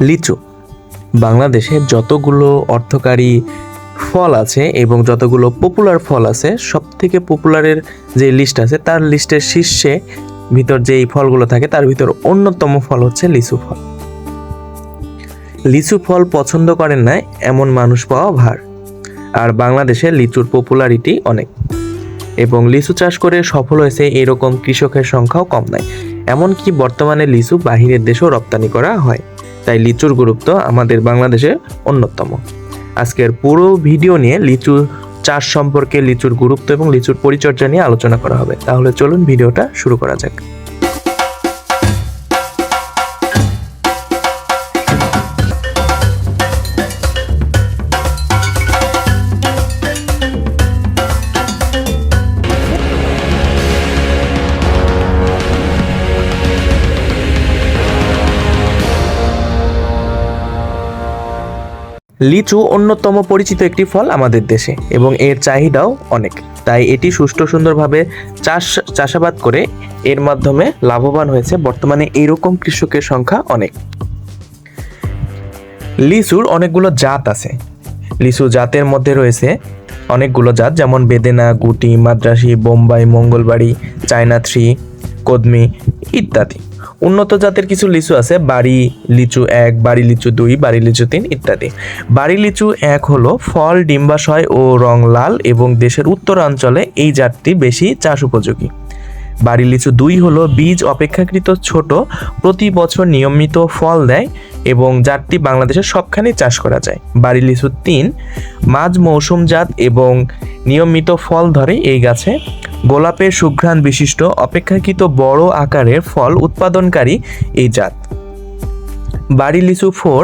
লিচু। বাংলাদেশে যতগুলো অর্থকারী ফল আছে এবং যতগুলো পপুলার ফল আছে সব থেকে পপুলারের যে লিস্ট আছে, তার লিস্টের শীর্ষে ভিতর যে এই ফলগুলো থাকে, তার ভিতর অন্যতম ফল হচ্ছে লিচু ফল। লিচু ফল পছন্দ করেন না, এমন মানুষ পাওয়া ভার। আর বাংলাদেশে লিচুর পপুলারিটি অনেক। এবং লিচু চাষ করে সফল হয়েছে এরকম কৃষকের সংখ্যাও কম নাই। এমনকি বর্তমানে লিচু বাহিরের দেশেও রপ্তানি করা হয়। তাই লিচুর গুরুত্ব আমাদের বাংলাদেশে অন্যতম। আজকের পুরো ভিডিও নিয়ে লিচু চাষ সম্পর্কে লিচুর গুরুত্ব এবং লিচুর পরিচর্যা নিয়ে আলোচনা করা হবে। তাহলে চলুন ভিডিওটা শুরু করা যাক। লিচু অন্যতম পরিচিত একটি ফল আমাদের দেশে, এবং এর চাহিদাও অনেক। তাই এটি সুষ্ঠু সুন্দরভাবে চাষ, চাষাবাদ করে এর মাধ্যমে লাভবান হয়েছে। বর্তমানে এরকম কৃষকের সংখ্যা অনেক। লিচুর অনেকগুলো জাত আছে। লিচু জাতের মধ্যে রয়েছে অনেকগুলো জাত, যেমন বেদেনা, গুটি, মাদ্রাসি, বোম্বাই, মঙ্গলবাড়ি, চায়না থ্রি, কদমি ইত্যাদি। উন্নত জাতের কিছু লিচু আছে, বাড়ি লিচু এক, বাড়ি লিচু দুই, বাড়ি লিচু তিন ইত্যাদি। বাড়ি লিচু এক হলো ফল, ডিম্বাশয় ও রং লাল এবং দেশের উত্তরাঞ্চলে এই জাতটি বেশি চাষ উপযোগী। বাড়ি লিচু দুই হলো বীজ অপেক্ষাকৃত ছোট, প্রতি বছর নিয়মিত ফল দেয় এবং জাতটি বাংলাদেশের সবখানেই চাষ করা যায়। বাড়ি লিচু তিন, মাঝ মৌসুম জাত এবং নিয়মিত ফল ধরে এই গাছে। গোলাপের সুঘ্রাণ বিশিষ্ট, অপেক্ষাকৃত বড় আকারের ফল উৎপাদনকারী এই জাত। বাড়ি লিচু ফোর,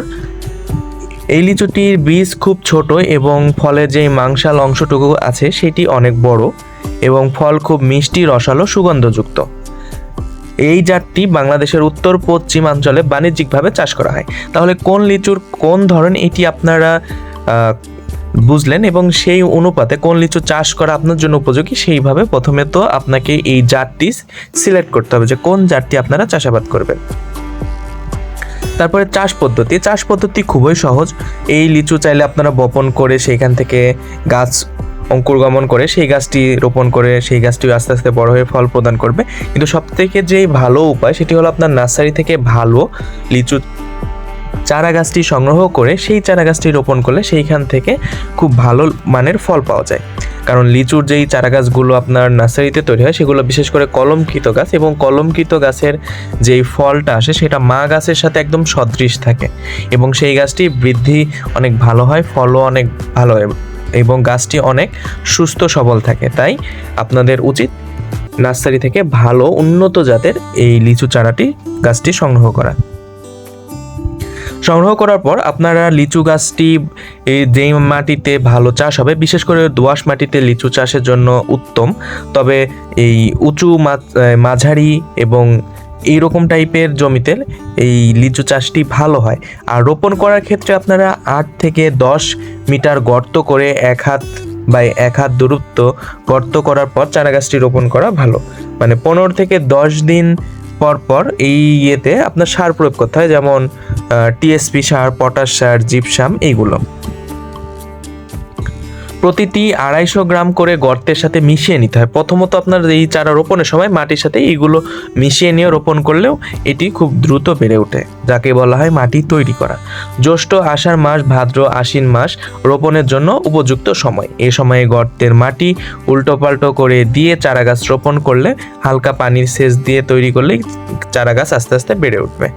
এই লিচুটির বীজ খুব ছোট এবং ফলের যে মাংসাল অংশটুকু আছে সেটি অনেক বড় এবং ফল খুব মিষ্টি, রসালো, সুগন্ধযুক্ত। এই জাতটি বাংলাদেশের উত্তর পশ্চিমাঞ্চলে বাণিজ্যিকভাবে চাষ করা হয়। তাহলে কোন লিচুর, কোন ধরন এটি আপনারা বুঝলেন এবং সেই অনুপাতে কোন লিচু চাষ করা আপনার জন্য উপযোগী, সেইভাবে প্রথমে তো আপনাকে এই জাতটি সিলেক্ট করতে হবে যে কোন জাতটি আপনারা চাষাবাদ করবেন। তারপরে চাষ পদ্ধতি। চাষ পদ্ধতি খুবই সহজ। এই লিচু চাইলে আপনারা বপন করে সেইখান থেকে গাছ অঙ্কুরগমন করে সেই গাছটি রোপণ করে সেই গাছটি আস্তে আস্তে বড় হয়ে ফল প্রদান করবে। কিন্তু সব থেকে যে ভালো উপায় সেটি হলো আপনার নার্সারি থেকে ভালো লিচু চারা গাছটি সংগ্রহ করে সেই চারা গাছটি রোপণ করলে সেইখান থেকে খুব ভালো মানের ফল পাওয়া যায়। কারণ লিচুর যেই চারা গাছগুলো আপনার নার্সারিতে তৈরি হয় সেগুলো বিশেষ করে কলমকৃত গাছ এবং কলমকৃত গাছের যেই ফলটা আসে সেটা মা গাছের সাথে একদম সদৃশ থাকে এবং সেই গাছটি বৃদ্ধি অনেক ভালো হয়, ফলও অনেক ভালো হয়। এবং গাছটি অনেক সুস্থ, সবল থাকে। তাই আপনাদের উচিত নার্সারি থেকে ভালো, উন্নত জাতের এই লিচু চারাটি, গাছটি সংগ্রহ করা। সংগ্রহ করার পর আপনারা লিচু গাছটি যেই মাটিতে ভালো চাষ হবে, বিশেষ করে দোআঁশ মাটিতে লিচু চাষের জন্য উত্তম। তবে এই উঁচু মাঝারি এবং এই রকম টাইপের জমিতে এই লিচু চাষটি ভালো হয়। আর রোপণ করার ক্ষেত্রে আপনারা আট থেকে দশ মিটার গর্ত করে এক হাত বা এক হাত দূরত্ব গর্ত করার পর চারা গাছটি রোপণ করা ভালো। মানে পনেরো থেকে দশ দিন পর পর এই ইয়েতে আপনার সার প্রয়োগ করতে হয়, যেমন টিএসপি সার, পটাশ সার, জিপসাম, এইগুলো। প্রতিটি আড়াইশো গ্রাম করে গর্তের সাথে মিশিয়ে নিতে হয়। প্রথমত আপনার এই চারা রোপণের সময় মাটির সাথে এইগুলো মিশিয়ে নিয়ে রোপণ করলেও এটি খুব দ্রুত বেড়ে ওঠে, যাকে বলা হয় মাটি তৈরি করা। জ্যৈষ্ঠ আষাঢ় মাস, ভাদ্র আশ্বিন মাস রোপণের জন্য উপযুক্ত সময়। এ সময়ে গর্তের মাটি উল্টো পাল্টো করে দিয়ে চারা গাছ রোপণ করলে হালকা পানির সেচ দিয়ে তৈরি করলেই চারা গাছ আস্তে আস্তে বেড়ে উঠবে।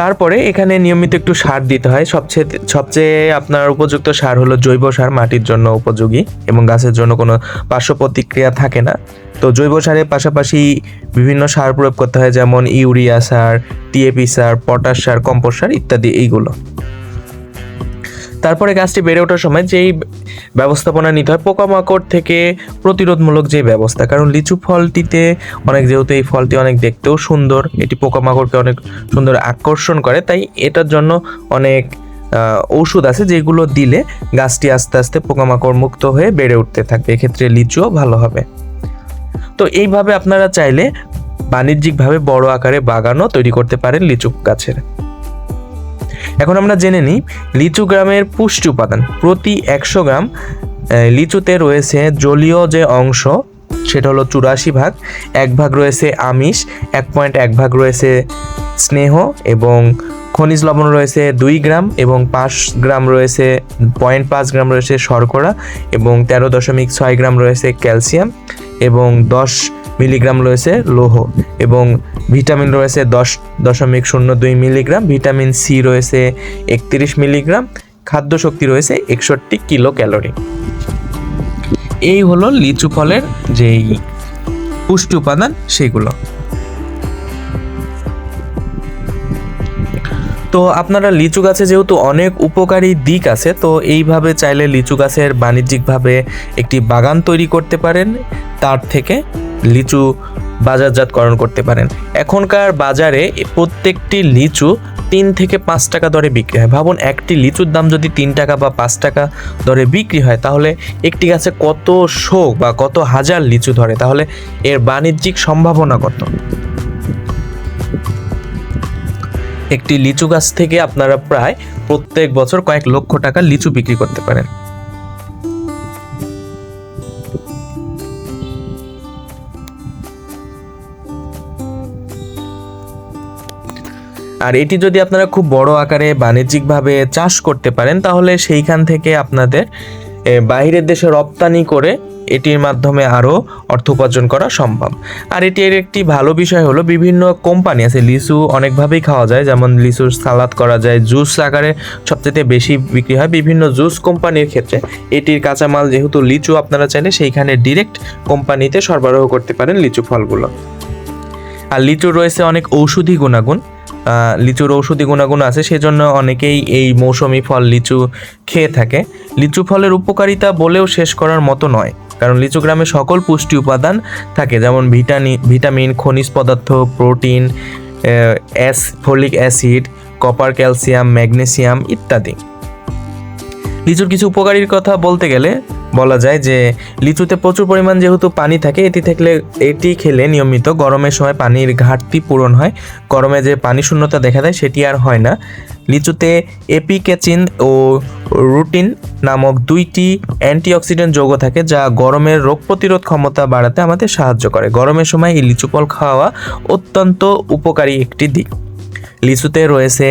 তারপরে এখানে নিয়মিত একটু সার দিতে হয়। সবচেয়ে সবচেয়ে আপনার উপযুক্ত সার হলো জৈব সার, মাটির জন্য উপযোগী এবং গাছের জন্য কোনো পার্শ্ব প্রতিক্রিয়া থাকে না। তো জৈব সারের পাশাপাশি বিভিন্ন সার প্রয়োগ করতে হয়, যেমন ইউরিয়া সার, টিএপি সার, পটাশ সার, কম্পোস্ট সার ইত্যাদি এইগুলো। তারপরে গাছটি বেড়ে ওঠার সময় যেই ব্যবস্থাপনা নিতে হয়, পোকামাকড় থেকে প্রতিরোধমূলক যে ব্যবস্থা, কারণ লিচু ফলটিতে অনেক যেহেতু এই ফলটি অনেক দেখতেও সুন্দর, এটি পোকামাকড়কে অনেক সুন্দর আকর্ষণ করে, তাই এটার জন্য অনেক ঔষধ আছে যেগুলো দিলে গাছটি আস্তে আস্তে পোকামাকড় মুক্ত হয়ে বেড়ে উঠতে থাকবে, এক্ষেত্রে লিচুও ভালো হবে। তো এইভাবে আপনারা চাইলে বাণিজ্যিকভাবে বড় আকারে বাগানও তৈরি করতে পারেন লিচু গাছের। এখন আমরা জেনে নিই লিচু গ্রামের পুষ্টি উপাদান। প্রতি একশো গ্রাম লিচুতে রয়েছে জলীয় যে অংশ, সেটা হলো চুরাশি ভাগ, এক ভাগ রয়েছে আমিষ, এক পয়েন্ট এক ভাগ রয়েছে স্নেহ এবং খনিজ লবণ রয়েছে দুই গ্রাম এবং পাঁচ গ্রাম রয়েছে, পয়েন্ট পাঁচ গ্রাম রয়েছে শর্করা এবং তেরো দশমিক ছয় গ্রাম রয়েছে ক্যালসিয়াম এবং দশ মিলিগ্রাম রয়েছে লৌহ এবং ভিটামিন রয়েছে দশ দশমিক শূন্য দুই মিলিগ্রাম, ভিটামিন সি রয়েছে একত্রিশ মিলিগ্রাম খাদ্য শক্তি রয়েছে একষট্টি কিলো ক্যালোরি এই হলো লিচু ফলের যেই পুষ্টি উপাদান সেগুলো। তো আপনারা লিচু গাছে যেহেতু অনেক উপকারী দিক আছে, তো এইভাবে চাইলে লিচু গাছের বাণিজ্যিকভাবে একটি বাগান তৈরি করতে পারেন, তার থেকে লিচু বাজারজাতকরণ করতে পারেন। এখনকার বাজারে প্রত্যেকটি লিচু তিন থেকে পাঁচ টাকা দরে বিক্রি হয়। ভাবুন, একটি লিচুর দাম যদি তিন টাকা বা পাঁচ টাকা দরে বিক্রি হয়, তাহলে একটি গাছে কত শোক বা কত হাজার লিচু ধরে, তাহলে এর বাণিজ্যিক সম্ভাবনা কত? একটি লিচু গাছ থেকে আপনারা প্রায় প্রত্যেক বছর কয়েক লক্ষ টাকা লিচু বিক্রি করতে পারেন। আর এটি যদি আপনারা খুব বড় আকারে বাণিজ্যিকভাবে চাষ করতে পারেন, তাহলে সেইখান থেকে আপনাদের বাইরের দেশে রপ্তানি করে এটির মাধ্যমে আরও অর্থ উপার্জন করা সম্ভব। আর এটির একটি ভালো বিষয় হলো বিভিন্ন কোম্পানি আছে, লিচু অনেকভাবেই খাওয়া যায়, যেমন লিচুর সালাদ করা যায়, জুস আকারে সবচেয়ে বেশি বিক্রি হয় বিভিন্ন জুস কোম্পানির ক্ষেত্রে। এটির কাঁচামাল যেহেতু লিচু আপনারা চাইলে সেইখানে ডিরেক্ট কোম্পানিতে সরবরাহ করতে পারেন লিচু ফলগুলো। আর লিচু রয়েছে অনেক ঔষধি গুণাগুণ লিচুর ঔষধি গুণাগুণ আছে, সেজন্য অনেকেই এই মৌসুমি ফল লিচু খেয়ে থাকে। লিচু ফলের উপকারিতা বলেও শেষ করার মতো নয়, কারণ লিচু গ্রামে সকল পুষ্টি উপাদান থাকে, যেমন ভিটানি, ভিটামিন, খনিজ পদার্থ, protein ash, folic acid, copper calcium, magnesium ইত্যাদি। লিচুর কিছু উপকারীর কথা বলতে গেলে বলা যায় যে, লিচুতে প্রচুর পরিমাণ যেহেতু পানি থাকে, এটি থাকলে, এটি খেলে নিয়মিত গরমের সময় পানির ঘাটতি পূরণ হয়। গরমে যে পানি শূন্যতা দেখা দেয়, সেটি আর হয় না। লিচুতে এপিকেচিন ও রুটিন নামক দুইটি অ্যান্টিঅক্সিডেন্ট যৌগ থাকে, যা গরমের রোগ প্রতিরোধ ক্ষমতা বাড়াতে আমাদের সাহায্য করে। গরমের সময় এই লিচু ফল খাওয়া অত্যন্ত উপকারী একটি দিক। লিচুতে রয়েছে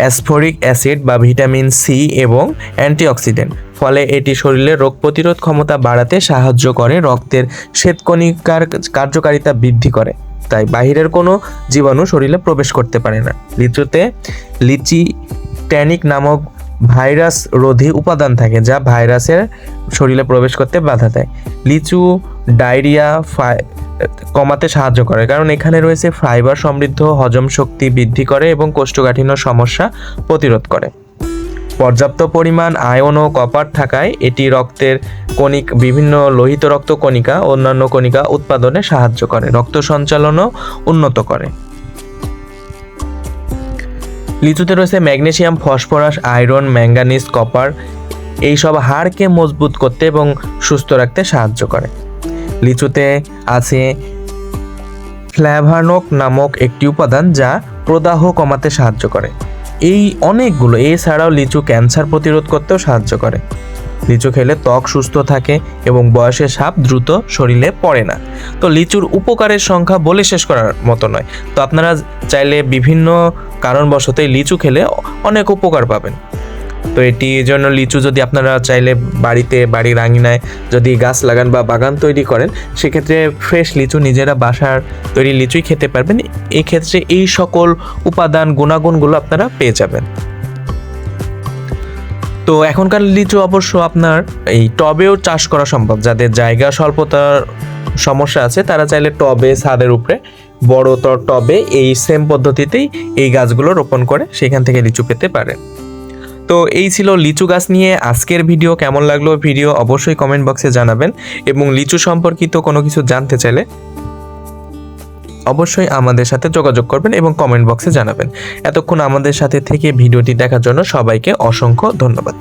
অ্যাসফোরিক অ্যাসিড বা ভিটামিন সি এবং অ্যান্টিঅক্সিডেন্ট। ফলে এটি শরীরে রোগ প্রতিরোধ ক্ষমতা বাড়াতে সাহায্য করে, রক্তের শ্বেতকণিকার কার্যকারিতা বৃদ্ধি করে। তাই বাহিরের কোনো জীবাণু শরীরে প্রবেশ করতে পারে না। লিচুতে লিচি ট্যানিক নামক ভাইরাস রোধী উপাদান থাকে যা ভাইরাসের শরীরে প্রবেশ করতে বাধা দেয়। লিচু ডায়রিয়া কমাতে সাহায্য করে, কারণ এখানে রয়েছে ফাইবার সমৃদ্ধ হজম শক্তি বৃদ্ধি করে এবং কোষ্ঠকাঠিন্য সমস্যা প্রতিরোধ করে। পর্যাপ্ত পরিমাণ আয়ন ও কপার থাকায় এটি রক্তের কণিক, বিভিন্ন লোহিত রক্ত কণিকা অন্যান্য কণিকা উৎপাদনে সাহায্য করে, রক্ত সঞ্চালনও উন্নত করে। লিচুতে রয়েছে magnesium, phosphorus, iron, manganese, copper, এইসব হাড়কে মজবুত করতে এবং সুস্থ রাখতে সাহায্য করে। লিচুতে আছে ফ্ল্যাভানোক নামক একটি উপাদান যা প্রদাহ কমাতে সাহায্য করে। এই অনেকগুলো, এছাড়াও লিচু ক্যান্সার প্রতিরোধ করতেও সাহায্য করে। লিচু খেলে ত্বক সুস্থ থাকে এবং বয়সে সাপ দ্রুত শরীরে পড়ে না। তো লিচুর উপকারের সংখ্যা বলে শেষ করার মতো নয়। তো আপনারা চাইলে বিভিন্ন কারণবশতই লিচু খেলে অনেক উপকার পাবেন। তো এটি জন্য লিচু যদি আপনারা চাইলে বাড়িতে, বাড়ির আঙিনায় যদি গাছ লাগান বা বাগান তৈরি করেন, সেক্ষেত্রে ফ্রেশ লিচু নিজেরা বাসার তৈরি লিচুই খেতে পারবেন। এই ক্ষেত্রে এই সকল উপাদান, গুণাগুণগুলো আপনারা পেয়ে যাবেন। তো এখনকার লিচু অবশ্য আপনার এই টবেও চাষ করা সম্ভব। যাদের জায়গা স্বল্পতার সমস্যা আছে, তারা চাইলে টবে, ছাদের উপরে, বড় তর টবে এই সেম পদ্ধতিতেই এই গাছগুলো রোপণ করে সেখান থেকে লিচু পেতে পারে। তো এই ছিল লিচু গাছ নিয়ে আজকের ভিডিও। কেমন লাগল ভিডিও অবশ্যই কমেন্ট বক্সে জানাবেন। এবং লিচু সম্পর্কিত কোনো কিছু জানতে চাইলে অবশ্যই আমাদের সাথে যোগাযোগ করবেন এবং কমেন্ট বক্সে জানাবেন। এতক্ষণ আমাদের সাথে থেকে ভিডিওটি দেখার জন্য সবাইকে অসংখ্য ধন্যবাদ।